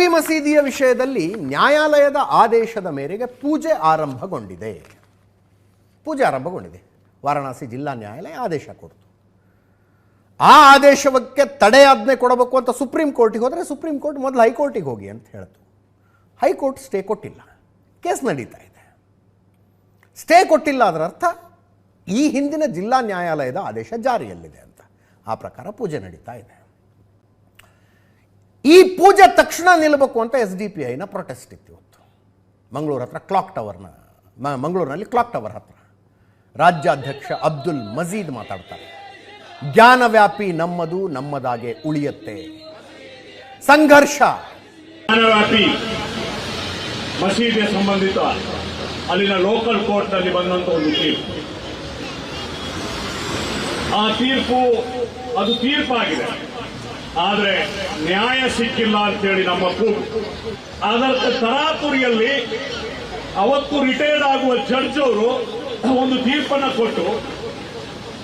ಬಾಬ್ರಿ ಮಸೀದಿಯ ವಿಷಯದಲ್ಲಿ ನ್ಯಾಯಾಲಯದ ಆದೇಶದ ಮೇರೆಗೆ ಪೂಜೆ ಆರಂಭಗೊಂಡಿದೆ. ಪೂಜೆ ಆರಂಭಗೊಂಡಿದೆ. ವಾರಣಾಸಿ ಜಿಲ್ಲಾ ನ್ಯಾಯಾಲಯ ಆದೇಶ ಕೊಡ್ತು. ಆ ಆದೇಶಕ್ಕೆ ತಡೆಯಾಜ್ಞೆ ಕೊಡಬೇಕು ಅಂತ ಸುಪ್ರೀಂ ಕೋರ್ಟಿಗೆ ಹೋದರೆ ಸುಪ್ರೀಂ ಕೋರ್ಟ್ ಮೊದಲು ಹೈಕೋರ್ಟಿಗೆ ಹೋಗಿ ಅಂತ ಹೇಳ್ತು. ಹೈಕೋರ್ಟ್ ಸ್ಟೇ ಕೊಟ್ಟಿಲ್ಲ. ಕೇಸ್ ನಡೀತಾ ಇದೆ. ಸ್ಟೇ ಕೊಟ್ಟಿಲ್ಲ ಅದರ ಅರ್ಥ ಈ ಹಿಂದಿನ ಜಿಲ್ಲಾ ನ್ಯಾಯಾಲಯದ ಆದೇಶ ಜಾರಿಯಲ್ಲಿದೆ ಅಂತ. ಆ ಪ್ರಕಾರ ಪೂಜೆ ನಡೀತಾ ಇದೆ. ಈ ಪೂಜೆ ತಕ್ಷಣ ನಿಲ್ಲಬೇಕು ಅಂತ ಎಸ್ ಡಿ ಪಿ ಐನ ಪ್ರೊಟೆಸ್ಟ್ ಇತ್ತು ಇವತ್ತು. ಮಂಗಳೂರು ಹತ್ರ ಕ್ಲಾಕ್ ಟವರ್ನ ಮಂಗಳೂರಿನಲ್ಲಿ ಕ್ಲಾಕ್ ಟವರ್ ಹತ್ರ. ರಾಜ್ಯಾಧ್ಯಕ್ಷ ಅಬ್ದುಲ್ ಮಜೀದ್ ಮಾತಾಡ್ತಾರೆ. ಜ್ಞಾನವ್ಯಾಪಿ ನಮ್ಮದು ನಮ್ಮದಾಗೆ ಉಳಿಯುತ್ತೆ. ಸಂಘರ್ಷ. ಜ್ಞಾನವ್ಯಾಪಿ ಮಸೀದಿಗೆ ಸಂಬಂಧಿತ ಅಲ್ಲಿನ ಲೋಕಲ್ ಕೋರ್ಟ್ನಲ್ಲಿ ಬಂದಂತ ಒಂದು ತೀರ್ಪು. ಆ ತೀರ್ಪು, ಅದು ತೀರ್ಪಾಗಿದೆ. ಆದ್ರೆ ನ್ಯಾಯ ಸಿಕ್ಕಿಲ್ಲ ಅಂತೇಳಿ ನಮ್ಮ ಕೂಗು. ಅದರ ತರಾತುರಿಯಲ್ಲಿ ಅವತ್ತು ರಿಟೈರ್ಡ್ ಆಗುವ ಜಡ್ಜ್ ಅವರು ಒಂದು ತೀರ್ಪನ್ನು ಕೊಟ್ಟು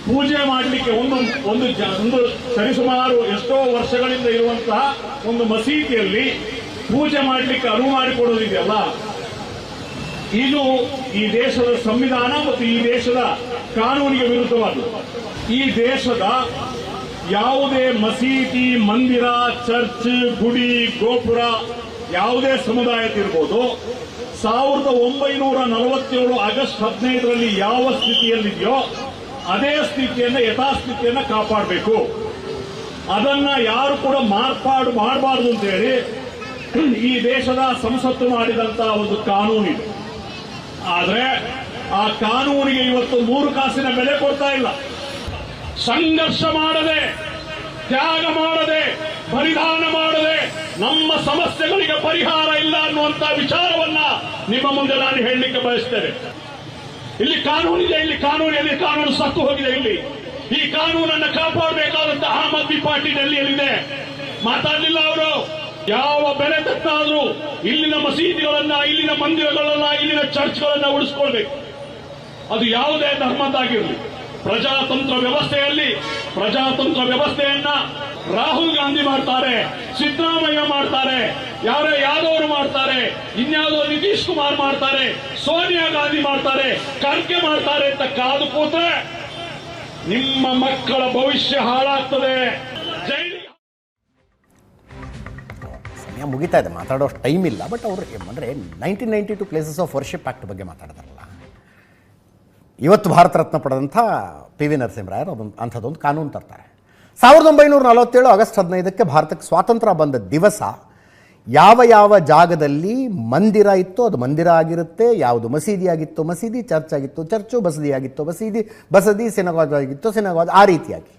ಪೂಜೆ ಮಾಡಲಿಕ್ಕೆ ಒಂದು ಒಂದು ಒಂದು ಸರಿಸುಮಾರು ಎಷ್ಟೋ ವರ್ಷಗಳಿಂದ ಇರುವಂತಹ ಒಂದು ಮಸೀದಿಯಲ್ಲಿ ಪೂಜೆ ಮಾಡಲಿಕ್ಕೆ ಅನುವು ಮಾಡಿಕೊಡೋದಿದೆಯಲ್ಲ? ಇದು ಈ ದೇಶದ ಸಂವಿಧಾನ ಮತ್ತು ಈ ದೇಶದ ಕಾನೂನಿಗೆ ವಿರುದ್ಧವಾದದ್ದು ಈ ದೇಶದ ಯಾವುದೇ ಮಸೀದಿ, ಮಂದಿರ, ಚರ್ಚ್, ಗುಡಿ, ಗೋಪುರ ಯಾವುದೇ ಸಮುದಾಯದಿರ್ಬೋದು ಸಾವಿರದ ಒಂಬೈನೂರ ನಲವತ್ತೇಳು ಆಗಸ್ಟ್ ಹದಿನೈದರಲ್ಲಿ ಯಾವ ಸ್ಥಿತಿಯಲ್ಲಿದೆಯೋ ಅದೇ ಸ್ಥಿತಿಯನ್ನು, ಯಥಾಸ್ಥಿತಿಯನ್ನು ಕಾಪಾಡಬೇಕು. ಅದನ್ನ ಯಾರು ಕೂಡ ಮಾರ್ಪಾಡು ಮಾಡಬಾರದು ಅಂತ ಹೇಳಿ ಈ ದೇಶದ ಸಂಸತ್ತು ಮಾಡಿದಂತಹ ಒಂದು ಕಾನೂನು ಆದರೆ ಆ ಕಾನೂನಿಗೆ ಇವತ್ತು ಮೂರು ಕಾಸಿನ ಬೆಲೆ ಕೊಡ್ತಾ ಇಲ್ಲ. ಸಂಘರ್ಷ ಮಾಡದೆ, ತ್ಯಾಗ ಮಾಡದೆ ಪರಿಧಾನ ಮಾಡದೆ, ನಮ್ಮ ಸಮಸ್ಯೆಗಳಿಗೆ ಪರಿಹಾರ ಇಲ್ಲ ಅನ್ನುವಂತ ವಿಚಾರವನ್ನ ನಿಮ್ಮ ಮುಂದೆ ನಾನು ಹೇಳಲಿಕ್ಕೆ ಬಯಸ್ತೇನೆ. ಇಲ್ಲಿ ಕಾನೂನಿದೆ ಇಲ್ಲಿ ಕಾನೂನಿದೆ ಕಾನೂನು ಸತ್ತು ಹೋಗಿದೆ ಇಲ್ಲಿ. ಈ ಕಾನೂನನ್ನು ಕಾಪಾಡಬೇಕಾದಂತಹ ಆಮ್ ಆದ್ಮಿ ಪಾರ್ಟಿ ಡೆಲ್ಲಿಯಲ್ಲಿದೆ ಮಾತಾಡಲಿಲ್ಲ ಅವರು. ಯಾವ ಬೆಲೆ ತಟ್ಟಾದ್ರೂ ಇಲ್ಲಿನ ಮಸೀದಿಗಳನ್ನ, ಇಲ್ಲಿನ ಮಂದಿರಗಳನ್ನ, ಇಲ್ಲಿನ ಚರ್ಚ್ಗಳನ್ನ ಉಳಿಸ್ಕೊಳ್ಬೇಕು. ಅದು ಯಾವುದೇ ಧರ್ಮದ್ದಾಗಿರಲಿ. ಪ್ರಜಾತಂತ್ರ ವ್ಯವಸ್ಥೆಯಲ್ಲಿ ಪ್ರಜಾತಂತ್ರ ವ್ಯವಸ್ಥೆಯನ್ನ ರಾಹುಲ್ ಗಾಂಧಿ ಮಾಡ್ತಾರೆ, ಸಿದ್ದರಾಮಯ್ಯ ಮಾಡ್ತಾರೆ, ಯಾರೋ ಯಾದವರು ಮಾಡ್ತಾರೆ, ಇನ್ಯಾವುದೋ ನಿತೀಶ್ ಕುಮಾರ್ ಮಾಡ್ತಾರೆ, ಸೋನಿಯಾ ಗಾಂಧಿ ಮಾಡ್ತಾರೆ ಖರ್ಗೆ ಮಾಡ್ತಾರೆ ಅಂತ ಕಾದು ಕೂತ್ರೆ ನಿಮ್ಮ ಮಕ್ಕಳ ಭವಿಷ್ಯ ಹಾಳಾಗ್ತದೆ. ಸಮಯ ಮುಗಿತಾ ಇದೆ, ಮಾತಾಡೋಷ್ಟು ಟೈಮ್ ಇಲ್ಲ ಬಟ್ ಅವರು ಅಂದರೆ nineteen ninety two places of worship act ಬಗ್ಗೆ ಮಾತಾಡಿದಾರಲ್ಲ ಇವತ್ತು ಭಾರತ ರತ್ನ ಪಡೆದಂಥ ಪಿ ವಿ ನರಸಿಂಹರಾಯರು ಅದೊಂದು, ಅಂಥದ್ದೊಂದು ಕಾನೂನು ತರ್ತಾರೆ. ಸಾವಿರದ ಒಂಬೈನೂರ ನಲವತ್ತೇಳು ಆಗಸ್ಟ್ ಹದಿನೈದಕ್ಕೆ ಭಾರತಕ್ಕೆ ಸ್ವಾತಂತ್ರ್ಯ ಬಂದ ದಿವಸ ಯಾವ ಯಾವ ಜಾಗದಲ್ಲಿ ಮಂದಿರ ಇತ್ತು ಅದು ಮಂದಿರ ಆಗಿರುತ್ತೆ, ಯಾವುದು ಮಸೀದಿ ಆಗಿತ್ತು ಮಸೀದಿ, ಚರ್ಚ್ ಆಗಿತ್ತು ಚರ್ಚು ಬಸದಿ ಆಗಿತ್ತು ಬಸೀದಿ ಬಸದಿ, ಸಿನಗಾಜ್ ಆಗಿತ್ತು ಸಿನಗಾಜ್, ಆ ರೀತಿಯಾಗಿ.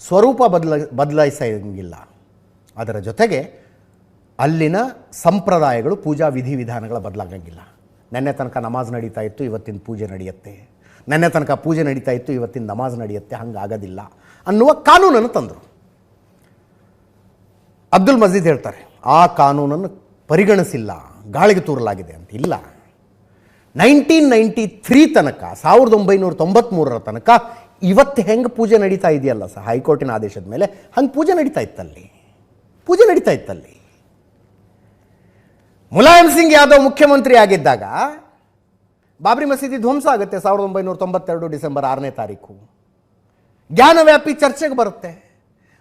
ಸ್ವರೂಪ ಬದಲ, ಬದಲಾಯಿಸಂಗಿಲ್ಲ. ಅದರ ಜೊತೆಗೆ ಅಲ್ಲಿನ ಸಂಪ್ರದಾಯಗಳು ಪೂಜಾ ವಿಧಿವಿಧಾನಗಳ ಬದಲಾಗಂಗಿಲ್ಲ. ನೆನ್ನೆ ತನಕ ನಮಾಜ್ ನಡೀತಾ ಇತ್ತು, ಇವತ್ತಿನ ಪೂಜೆ ನಡೆಯುತ್ತೆ. ನೆನ್ನೆ ತನಕ ಪೂಜೆ ನಡೀತಾ ಇತ್ತು, ಇವತ್ತಿನ ನಮಾಜ್ ನಡೆಯುತ್ತೆ, ಹಂಗಾಗೋದಿಲ್ಲ ಅನ್ನುವ ಕಾನೂನನ್ನು ತಂದರು. ಅಬ್ದುಲ್ ಮಜೀದ್ ಹೇಳ್ತಾರೆ, ಆ ಕಾನೂನನ್ನು ಪರಿಗಣಿಸಿಲ್ಲ, ಗಾಳಿಗೆ ತೂರಲಾಗಿದೆ ಅಂತ. ಇಲ್ಲ. ನೈನ್ಟೀನ್ ನೈಂಟಿ ತ್ರೀ ತನಕ, ಸಾವಿರದ ಒಂಬೈನೂರ ತೊಂಬತ್ತ್ಮೂರರ ತನಕ ಇವತ್ತು ಹೆಂಗೆ ಪೂಜೆ ನಡೀತಾ ಇದೆಯಲ್ಲ ಸರ್ ಹೈಕೋರ್ಟಿನ ಆದೇಶದ ಮೇಲೆ, ಹಂಗೆ ಪೂಜೆ ನಡೀತಾ ಇತ್ತಲ್ಲಿ. ಪೂಜೆ ನಡೀತಾ ಇತ್ತಲ್ಲಿ. ಮುಲಾಯಂ ಸಿಂಗ್ ಯಾದವ್ ಮುಖ್ಯಮಂತ್ರಿ ಆಗಿದ್ದಾಗ ಬಾಬ್ರಿ ಮಸೀದಿ ಧ್ವಂಸ ಆಗುತ್ತೆ ಸಾವಿರದ ಒಂಬೈನೂರ ತೊಂಬತ್ತೆರಡು ಡಿಸೆಂಬರ್ ಆರನೇ ತಾರೀಕು. ಜ್ಞಾನವ್ಯಾಪಿ ಚರ್ಚೆಗೆ ಬರುತ್ತೆ.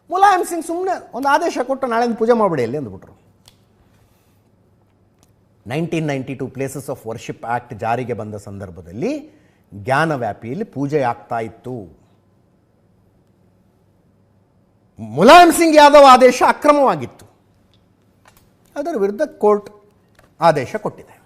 ಮುಲಾಯಂ ಸಿಂಗ್ ಸುಮ್ಮನೆ ಒಂದು ಆದೇಶ ಕೊಟ್ಟು ನಾಳೆ ಪೂಜೆ ಮಾಡಿಬಿಡಿ ಅಲ್ಲಿ ಅಂದ್ಬಿಟ್ರು. Nineteen ninety two places of worship act ಜಾರಿಗೆ ಬಂದ ಸಂದರ್ಭದಲ್ಲಿ ಜ್ಞಾನವ್ಯಾಪಿಯಲ್ಲಿ ಪೂಜೆ ಆಗ್ತಾ ಇತ್ತು. ಮುಲಾಯಂ ಸಿಂಗ್ ಯಾದವ್ ಆದೇಶ ಅಕ್ರಮವಾಗಿತ್ತು. ಅದರ ವಿರುದ್ಧ ಕೋರ್ಟ್ ಆದೇಶ ಕೊಟ್ಟಿದೆ.